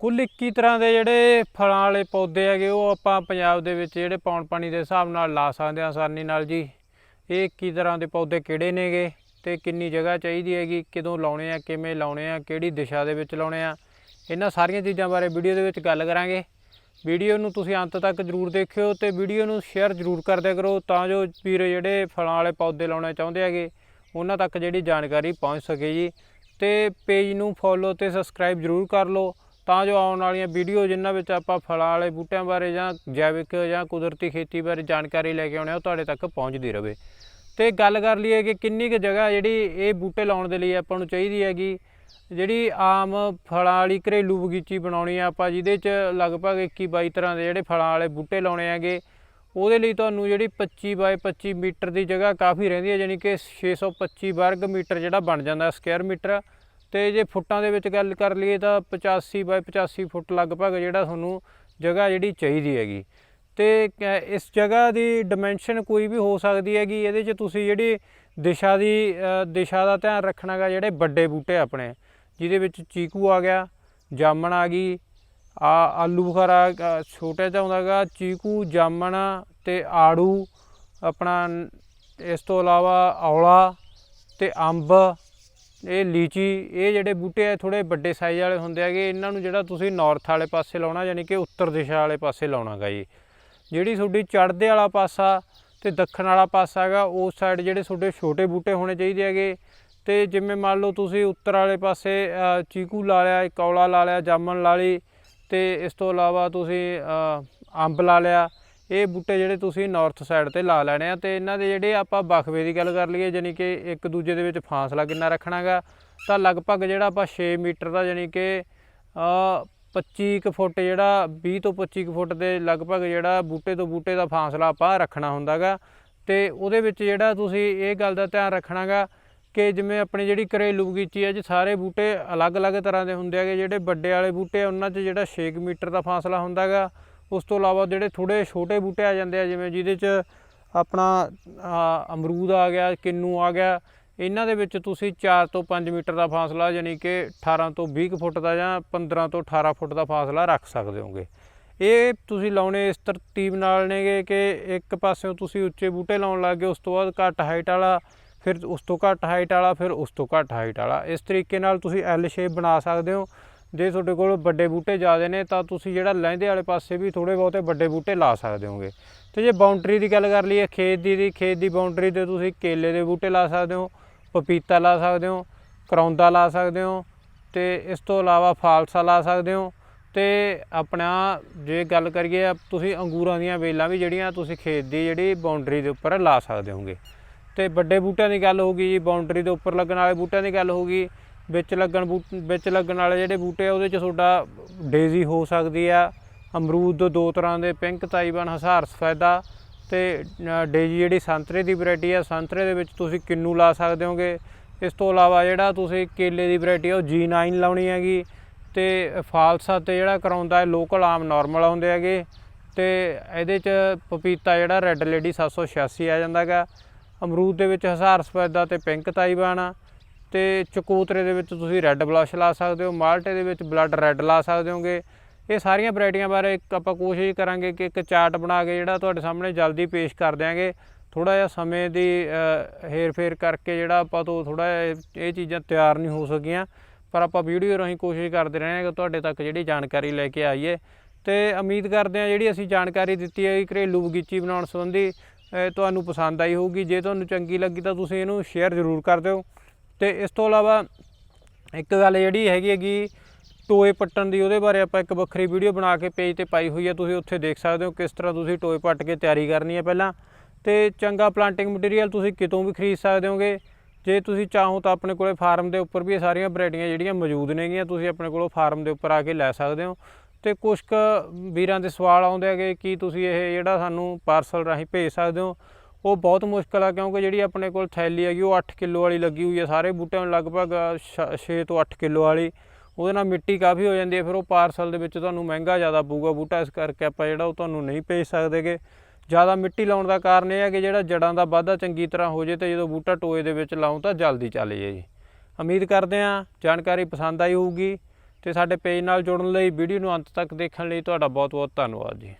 ਕੁੱਲ 21 ਤਰ੍ਹਾਂ ਦੇ ਜਿਹੜੇ ਫਲਾਂ ਵਾਲੇ ਪੌਦੇ ਹੈਗੇ, ਉਹ ਆਪਾਂ ਪੰਜਾਬ ਦੇ ਵਿੱਚ ਜਿਹੜੇ ਪੌਣ ਪਾਣੀ ਦੇ ਹਿਸਾਬ ਨਾਲ ਲਾ ਸਕਦੇ ਹਾਂ ਆਸਾਨੀ ਨਾਲ ਜੀ। ਇਹ 21 ਤਰ੍ਹਾਂ ਦੇ ਪੌਦੇ ਕਿਹੜੇ ਨੇਗੇ ਤੇ ਕਿੰਨੀ ਜਗ੍ਹਾ ਚਾਹੀਦੀ ਹੈਗੀ, ਕਦੋਂ ਲਾਉਣੇ ਆ, ਕਿਵੇਂ ਲਾਉਣੇ ਆ, ਕਿਹੜੀ ਦਿਸ਼ਾ ਦੇ ਵਿੱਚ ਲਾਉਣੇ ਆ, ਇਹਨਾਂ ਸਾਰੀਆਂ ਚੀਜ਼ਾਂ ਬਾਰੇ ਵੀਡੀਓ ਦੇ ਵਿੱਚ ਗੱਲ ਕਰਾਂਗੇ। ਵੀਡੀਓ ਨੂੰ ਤੁਸੀਂ ਅੰਤ ਤੱਕ ਜਰੂਰ ਦੇਖਿਓ ਤੇ ਵੀਡੀਓ ਨੂੰ ਸ਼ੇਅਰ ਜਰੂਰ ਕਰਦਿਆ ਕਰੋ ਤਾਂ ਜੋ ਵੀਰ ਜਿਹੜੇ ਫਲਾਂ ਵਾਲੇ ਪੌਦੇ ਲਾਉਣੇ ਚਾਹੁੰਦੇ ਹੈਗੇ, ਉਹਨਾਂ ਤੱਕ ਜਿਹੜੀ ਜਾਣਕਾਰੀ ਪਹੁੰਚ ਸਕੇ ਜੀ। ਤੇ ਪੇਜ ਨੂੰ ਫੋਲੋ ਤੇ ਸਬਸਕ੍ਰਾਈਬ ਜਰੂਰ ਕਰ ਲਓ। ਤਾਂ ਜੋ ਆਉਣ ਵਾਲੀਆਂ ਵੀਡੀਓ ਜਿਨ੍ਹਾਂ ਵਿੱਚ ਆਪਾਂ ਫਲਾਂ ਵਾਲੇ ਬੂਟਿਆਂ ਬਾਰੇ ਜਾਂ ਜੈਵਿਕ ਜਾਂ ਕੁਦਰਤੀ ਖੇਤੀ ਬਾਰੇ ਜਾਣਕਾਰੀ ਲੈ ਕੇ ਆਉਣੇ ਆ, ਉਹ ਤੁਹਾਡੇ ਤੱਕ ਪਹੁੰਚਦੀ ਰਹੇ ਤੇ ਗੱਲ ਕਰ ਲਈਏ ਕਿ ਕਿੰਨੀ ਕੁ ਜਗ੍ਹਾ ਜਿਹੜੀ ਇਹ ਬੂਟੇ ਲਾਉਣ ਦੇ ਲਈ ਆਪਾਂ ਨੂੰ ਚਾਹੀਦੀ ਹੈਗੀ, ਜਿਹੜੀ ਆਮ ਫਲਾਂ ਵਾਲੀ ਘਰੇਲੂ ਬਗੀਚੀ ਬਣਾਉਣੀ ਆ ਆਪਾਂ, ਜਿਹਦੇ ਚ ਲਗਭਗ 21 22 ਤਰ੍ਹਾਂ ਦੇ ਜਿਹੜੇ ਫਲਾਂ ਵਾਲੇ ਬੂਟੇ ਲਾਉਣੇ ਹੈਗੇ, ਉਹਦੇ ਲਈ ਤੁਹਾਨੂੰ ਜਿਹੜੀ 25 ਬਾਏ 25 ਮੀਟਰ ਦੀ ਜਗ੍ਹਾ ਕਾਫੀ ਰਹਿੰਦੀ ਹੈ ਯਾਨੀ ਕਿ 625 ਵਰਗ ਮੀਟਰ ਜਿਹੜਾ ਬਣ ਜਾਂਦਾ ਸਕੁਅਰ ਮੀਟਰ ਤੇ ਜੇ ਫੁੱਟਾਂ ਦੇ ਵਿੱਚ ਗੱਲ ਕਰ ਲਈਏ ਤਾਂ 85 ਬਾਏ 85 ਫੁੱਟ ਲਗਭਗ ਜਿਹੜਾ ਤੁਹਾਨੂੰ ਜਗ੍ਹਾ ਜਿਹੜੀ ਚਾਹੀਦੀ ਹੈਗੀ। ਤੇ ਕ- ਇਸ ਜਗ੍ਹਾ ਦੀ ਡਾਈਮੈਂਸ਼ਨ ਕੋਈ ਵੀ ਹੋ ਸਕਦੀ ਹੈਗੀ, ਇਹਦੇ 'ਚ ਤੁਸੀਂ ਜਿਹੜੀ ਦਿਸ਼ਾ ਦੀ ਦਿਸ਼ਾ ਦਾ ਧਿਆਨ ਰੱਖਣਾਗਾ ਜਿਹੜੇ ਵੱਡੇ ਬੂਟੇ ਆਪਣੇ, ਜਿਹਦੇ ਵਿੱਚ ਚੀਕੂ ਆ ਗਿਆ, ਜਾਮਣ ਆ ਗਈ, ਆ ਆਲੂ ਬੁਖਾਰਾ ਛੋਟਾ ਜਿਹਾ ਚ ਆਉਂਦਾਗਾ ਚੀਕੂ, ਜਾਮਣ ਤੇ ਆੜੂ, ਆਪਣਾ ਇਸ ਤੋਂ ਇਲਾਵਾ ਔਲਾ ਤੇ ਅੰਬ ਇਹ ਲੀਚੀ, ਇਹ ਜਿਹੜੇ ਬੂਟੇ ਆ ਥੋੜੇ ਵੱਡੇ ਸਾਈਜ਼ ਵਾਲੇ ਹੁੰਦੇ ਹੈਗੇ। ਇਹਨਾਂ ਨੂੰ ਜਿਹੜਾ ਤੁਸੀਂ ਨਾਰਥ ਵਾਲੇ ਪਾਸੇ ਲਾਉਣਾ, ਯਾਨੀ ਕਿ ਉੱਤਰ ਦਿਸ਼ਾ ਵਾਲੇ ਪਾਸੇ ਲਾਉਣਾਗਾ ਜੀ। ਜਿਹੜੀ ਤੁਹਾਡੀ ਚੜ੍ਹਦੇ ਵਾਲਾ ਪਾਸਾ ਤੇ ਦੱਖਣ ਵਾਲਾ ਪਾਸਾ ਹੈਗਾ ਉਸ ਸਾਈਡ ਜਿਹੜੇ ਤੁਹਾਡੇ ਛੋਟੇ ਬੂਟੇ ਹੋਣੇ ਚਾਹੀਦੇ ਹੈਗੇ। ਤੇ ਜਿਵੇਂ ਮੰਨ ਲਓ ਤੁਸੀਂ ਉੱਤਰ ਵਾਲੇ ਪਾਸੇ ਚੀਕੂ ਲਾ ਲਿਆ, ਕੌਲਾ ਲਾ ਲਿਆ, ਜਾਮਣ ਲਾ ਲਈ, ਤੇ ਇਸ ਤੋਂ ਇਲਾਵਾ ਤੁਸੀਂ ਅੰਬ ਲਾ ਲਿਆ ਇਹ ਬੂਟੇ ਜਿਹੜੇ ਤੁਸੀਂ ਨਾਰਥ ਸਾਈਡ ਤੇ ਲਾ ਲੈਣੇ ਆ ਤੇ ਇਹਨਾਂ ਦੇ ਜਿਹੜੇ ਆਪਾਂ ਬਖਵੇ ਦੀ ਗੱਲ ਕਰ ਲਈਏ ਯਾਨੀ ਕਿ ਇੱਕ ਦੂਜੇ ਦੇ ਵਿੱਚ ਫਾਸਲਾ ਕਿੰਨਾ ਰੱਖਣਾਗਾ, ਤਾਂ ਲਗਭਗ ਜਿਹੜਾ ਆਪਾਂ 6 ਮੀਟਰ ਦਾ ਯਾਨੀ ਕਿ ਅ 25 ਕੁ ਫੁੱਟ ਜਿਹੜਾ 20 ਤੋਂ 25 ਕੁ ਫੁੱਟ ਦੇ ਲਗਭਗ ਜਿਹੜਾ ਬੂਟੇ ਤੋਂ ਬੂਟੇ ਦਾ ਫਾਸਲਾ ਆਪਾਂ ਰੱਖਣਾ ਹੁੰਦਾਗਾ। ਤੇ ਉਹਦੇ ਵਿੱਚ ਜਿਹੜਾ ਤੁਸੀਂ ਇਹ ਗੱਲ ਦਾ ਧਿਆਨ ਰੱਖਣਾਗਾ ਕਿ ਜਿਵੇਂ ਆਪਣੀ ਜਿਹੜੀ ਘਰੇਲੂ ਬਗੀਚੀ ਹੈ ਜੀ ਸਾਰੇ ਬੂਟੇ ਅਲੱਗ-ਅਲੱਗ ਤਰ੍ਹਾਂ ਦੇ ਹੁੰਦੇ ਹੈਗੇ, ਜਿਹੜੇ ਵੱਡੇ ਵਾਲੇ ਬੂਟੇ ਉਹਨਾਂ 'ਚ ਜਿਹੜਾ 6 ਮੀਟਰ ਦਾ ਫਾਸਲਾ ਹੁੰਦਾਗਾ। ਉਸ ਤੋਂ ਇਲਾਵਾ ਜਿਹੜੇ ਥੋੜੇ ਛੋਟੇ ਬੂਟੇ ਆ ਜਾਂਦੇ ਆ, ਜਿਵੇਂ ਜਿਹਦੇ 'ਚ ਆਪਣਾ ਅਮਰੂਦ ਆ ਗਿਆ, ਕਿੰਨੂ ਆ ਗਿਆ, ਇਹਨਾਂ ਦੇ ਵਿੱਚ ਤੁਸੀਂ 4 ਤੋਂ 5 ਮੀਟਰ ਦਾ ਫਾਸਲਾ ਯਾਨੀ ਕਿ 18 ਤੋਂ 20 ਕੁ ਫੁੱਟ ਦਾ ਜਾਂ 15 ਤੋਂ 18 ਫੁੱਟ ਦਾ ਫਾਸਲਾ ਰੱਖ ਸਕਦੇ ਹੋਗੇ। ਇਹ ਤੁਸੀਂ ਲਾਉਣੇ ਇਸ ਤਰਤੀਬ ਨਾਲ ਨੇਗੇ ਕਿ ਇੱਕ ਪਾਸਿਓਂ ਤੁਸੀਂ ਉੱਚੇ ਬੂਟੇ ਲਾਉਣ ਲੱਗੇ ਉਸ ਤੋਂ ਬਾਅਦ ਘੱਟ ਹਾਈਟ ਵਾਲਾ, ਫਿਰ ਉਸ ਤੋਂ ਘੱਟ ਹਾਈਟ ਵਾਲਾ, ਫਿਰ ਉਸ ਤੋਂ ਘੱਟ ਹਾਈਟ ਵਾਲਾ। ਇਸ ਤਰੀਕੇ ਨਾਲ ਤੁਸੀਂ ਐਲ ਸ਼ੇਪ ਬਣਾ ਸਕਦੇ ਹੋ। ਜੇ ਤੁਹਾਡੇ ਕੋਲ ਵੱਡੇ ਬੂਟੇ ਜ਼ਿਆਦੇ ਨੇ, ਤਾਂ ਤੁਸੀਂ ਜਿਹੜਾ ਲਹਿੰਦੇ ਵਾਲੇ ਪਾਸੇ ਵੀ ਥੋੜੇ ਬਹੁਤੇ ਵੱਡੇ ਬੂਟੇ ਲਾ ਸਕਦੇ ਹੋਗੇ। ਤੇ ਜੇ ਬਾਉਂਡਰੀ ਦੀ ਗੱਲ ਕਰ ਲਈਏ, ਖੇਤ ਦੀ ਦੀ, ਖੇਤ ਦੀ ਬਾਉਂਡਰੀ ਤੇ ਤੁਸੀਂ ਕੇਲੇ ਦੇ ਬੂਟੇ ਲਾ ਸਕਦੇ ਹੋ, ਪਪੀਤਾ ਲਾ ਸਕਦੇ ਹੋ ਕਰੌਂਦਾ ਲਾ ਸਕਦੇ ਹੋ, ਤੇ ਇਸ ਤੋਂ ਇਲਾਵਾ ਫਾਲਸਾ ਲਾ ਸਕਦੇ ਹੋ। ਤੇ ਆਪਣਾ ਜੇ ਗੱਲ ਕਰੀਏ, ਤੁਸੀਂ ਅੰਗੂਰਾਂ ਦੀਆਂ ਵੇਲਾਂ ਵੀ ਜਿਹੜੀਆਂ ਤੁਸੀਂ ਖੇਤ ਦੀ ਜਿਹੜੀ ਬਾਉਂਡਰੀ ਦੇ ਉੱਪਰ ਲਾ ਸਕਦੇ ਹੋਗੇ। ਤੇ ਵੱਡੇ ਬੂਟਿਆਂ ਦੀ ਗੱਲ ਹੋਗੀ ਜੀ ਬਾਉਂਡਰੀ ਦੇ ਉੱਪਰ ਲੱਗਣ ਵਾਲੇ ਬੂਟਿਆਂ ਦੀ ਗੱਲ ਹੋਗੀ ਵਿੱਚ ਲੱਗਣ ਬੂਟ ਵਿੱਚ ਲੱਗਣ ਵਾਲੇ ਜਿਹੜੇ ਬੂਟੇ ਆ, ਉਹਦੇ ਚ ਤੁਹਾਡਾ ਡੇਜ਼ੀ ਹੋ ਸਕਦੀ ਆ। ਅਮਰੂਦ ਦੋ- ਦੋ ਤਰ੍ਹਾਂ ਦੇ, ਪਿੰਕ ਤਾਈਵਾਨ ਹਜ਼ਾਰ ਸਫੈਦਾ ਤੇ ਡੇਜ਼ੀ ਜਿਹੜੀ ਸੰਤਰੇ ਦੀ ਵੈਰਾਈਟੀ ਆ, ਸੰਤਰੇ ਦੇ ਵਿੱਚ ਤੁਸੀਂ ਕਿੰਨੂ ਲਾ ਸਕਦੇ ਹੋਗੇ। ਇਸ ਤੋਂ ਇਲਾਵਾ ਜਿਹੜਾ ਤੁਸੀਂ ਕੇਲੇ ਦੀ ਵੈਰਾਈਟੀ ਆ, ਉਹ G9 ਲਾਉਣੀ ਹੈਗੀ ਤੇ ਫਾਲਸਾ ਤੇ ਜਿਹੜਾ ਕਰਾਉਂਦਾ ਹੈ ਲੋਕਲ ਆਮ ਨਾਰਮਲ ਆਉਂਦੇ ਹੈਗੇ ਤੇ ਇਹਦੇ ਚ ਪਪੀਤਾ ਜਿਹੜਾ ਰੈੱਡ ਲੇਡੀ 786 ਆ ਜਾਂਦਾਗਾ। ਅਮਰੂਦ ਦੇ ਵਿੱਚ ਹਜ਼ਾਰ ਸਫੈਦਾ ਤੇ ਪਿੰਕ ਤਾਈਵਾਨ ਆ। ਤੇ ਚਕੂਤਰੇ ਦੇ ਵਿੱਚ ਤੁਸੀਂ ਰੈੱਡ ਬਲਸ਼ ਲਾ ਸਕਦੇ ਹੋ ਮਾਲਟੇ ਦੇ ਵਿੱਚ ਬਲੱਡ ਰੈੱਡ ਲਾ ਸਕਦੇ ਹੋਗੇ। ਇਹ ਸਾਰੀਆਂ ਵੈਰਾਈਟੀਆਂ ਬਾਰੇ ਇੱਕ ਆਪਾਂ ਕੋਸ਼ਿਸ਼ ਕਰਾਂਗੇ ਕਿ ਇੱਕ ਚਾਰਟ ਬਣਾ ਕੇ ਜਿਹੜਾ ਤੁਹਾਡੇ ਸਾਹਮਣੇ ਜਲਦੀ ਪੇਸ਼ ਕਰ ਦਿਆਂਗੇ। ਥੋੜਾ ਜਿਹਾ ਸਮੇਂ ਦੀ ਅ, ਹੇਰ-ਫੇਰ ਕਰਕੇ ਜਿਹੜਾ ਆਪਾਂ ਤੋਂ ਥੋੜਾ ਇਹ ਚੀਜ਼ਾਂ ਤਿਆਰ ਨਹੀਂ ਹੋ ਸਕੀਆਂ। ਪਰ ਆਪਾਂ ਵੀਡੀਓ ਰਾਹੀਂ ਕੋਸ਼ਿਸ਼ ਕਰਦੇ ਰਹੇ ਹਾਂ ਕਿ ਤੁਹਾਡੇ ਤੱਕ ਜਿਹੜੀ ਜਾਣਕਾਰੀ ਲੈ ਕੇ ਆਈਏ। ਤੇ ਉਮੀਦ ਕਰਦੇ ਹਾਂ ਜਿਹੜੀ ਅਸੀਂ ਜਾਣਕਾਰੀ ਦਿੱਤੀ ਹੈ ਘਰੇਲੂ ਬਗੀਚੀ ਬਣਾਉਣ ਸੰਬੰਧੀ ਤੁਹਾਨੂੰ ਪਸੰਦ ਆਈ ਹੋਊਗੀ। ਜੇ ਤੁਹਾਨੂੰ ਚੰਗੀ ਲੱਗੀ ਤਾਂ ਤੁਸੀਂ ਇਹਨੂੰ ਸ਼ੇਅਰ ਜ਼ਰੂਰ ਕਰ ਦਿਓ। ਤੇ ਇਸ ਤੋਂ ਇਲਾਵਾ ਇੱਕ ਗੱਲ ਜਿਹੜੀ ਹੈਗੀ ਹੈਗੀ ਟੋਏ ਪੱਟਣ ਦੀ ਉਹਦੇ ਬਾਰੇ ਆਪਾਂ ਇੱਕ ਵੱਖਰੀ ਵੀਡੀਓ ਬਣਾ ਕੇ ਪੇਜ ਤੇ ਪਾਈ ਹੋਈ ਹੈ, ਤੁਸੀਂ ਉੱਥੇ ਦੇਖ ਸਕਦੇ ਹੋ ਕਿਸ ਤਰ੍ਹਾਂ ਤੁਸੀਂ ਟੋਏ ਪੱਟ ਕੇ ਤਿਆਰੀ ਕਰਨੀ ਹੈ ਪਹਿਲਾਂ। ਤੇ ਚੰਗਾ ਪਲਾਂਟਿੰਗ ਮਟੀਰੀਅਲ ਤੁਸੀਂ ਕਿਤੋਂ ਵੀ ਖਰੀਦ ਸਕਦੇ ਹੋਗੇ। ਜੇ ਤੁਸੀਂ ਚਾਹੋ ਤਾਂ ਆਪਣੇ ਕੋਲੇ ਫਾਰਮ ਦੇ ਉੱਪਰ ਵੀ ਇਹ ਸਾਰੀਆਂ ਵੈਰਾਈਟੀਆਂ ਜਿਹੜੀਆਂ ਮੌਜੂਦ ਨੇਗੀਆਂ, ਤੁਸੀਂ ਆਪਣੇ ਕੋਲੋਂ ਫਾਰਮ ਦੇ ਉੱਪਰ ਆ ਕੇ ਲੈ ਸਕਦੇ ਹੋ। ਤੇ ਕੁਝ ਕੁ ਵੀਰਾਂ ਦੇ ਸਵਾਲ ਆਉਂਦੇ ਹੈਗੇ ਕਿ ਤੁਸੀਂ ਇਹ ਜਿਹੜਾ ਸਾਨੂੰ ਪਾਰਸਲ ਰਾਹੀਂ ਭੇਜ ਸਕਦੇ ਹੋ। ਉਹ ਬਹੁਤ ਮੁਸ਼ਕਲ ਆ ਕਿਉਂਕਿ ਜਿਹੜੀ ਆਪਣੇ ਕੋਲ ਥੈਲੀ ਹੈਗੀ, ਉਹ 8 ਕਿਲੋ ਵਾਲੀ ਲੱਗੀ ਹੋਈ ਹੈ ਸਾਰੇ ਬੂਟਿਆਂ ਨੂੰ ਲਗਭਗ 6 ਤੋਂ 8 ਕਿਲੋ ਵਾਲੀ। ਉਹਦੇ ਨਾਲ ਮਿੱਟੀ ਕਾਫੀ ਹੋ ਜਾਂਦੀ ਹੈ ਫਿਰ ਉਹ ਪਾਰਸਲ ਦੇ ਵਿੱਚ ਤੁਹਾਨੂੰ ਮਹਿੰਗਾ ਜ਼ਿਆਦਾ ਪਊਗਾ ਬੂਟਾ। ਇਸ ਕਰਕੇ ਆਪਾਂ ਜਿਹੜਾ ਉਹ ਤੁਹਾਨੂੰ ਨਹੀਂ ਭੇਜ ਸਕਦੇਗੇ। ਜ਼ਿਆਦਾ ਮਿੱਟੀ ਲਾਉਣ ਦਾ ਕਾਰਨ ਇਹ ਹੈ ਕਿ ਜਿਹੜਾ ਜੜਾਂ ਦਾ ਵਾਧਾ ਚੰਗੀ ਤਰ੍ਹਾਂ ਹੋ ਜੇ ਤੇ ਜਦੋਂ ਬੂਟਾ ਟੋਏ ਦੇ ਵਿੱਚ ਲਾਉਂ ਤਾਂ ਜਲਦੀ ਚੱਲ ਜੇ ਜੀ। ਉਮੀਦ ਕਰਦੇ ਹਾਂ ਜਾਣਕਾਰੀ ਪਸੰਦ ਆਈ ਹੋਊਗੀ ਤੇ ਸਾਡੇ ਪੇਜ ਨਾਲ ਜੁੜਨ ਲਈ, ਵੀਡੀਓ ਨੂੰ ਅੰਤ ਤੱਕ ਦੇਖਣ ਲਈ ਤੁਹਾਡਾ ਬਹੁਤ ਬਹੁਤ ਧੰਨਵਾਦ ਜੀ।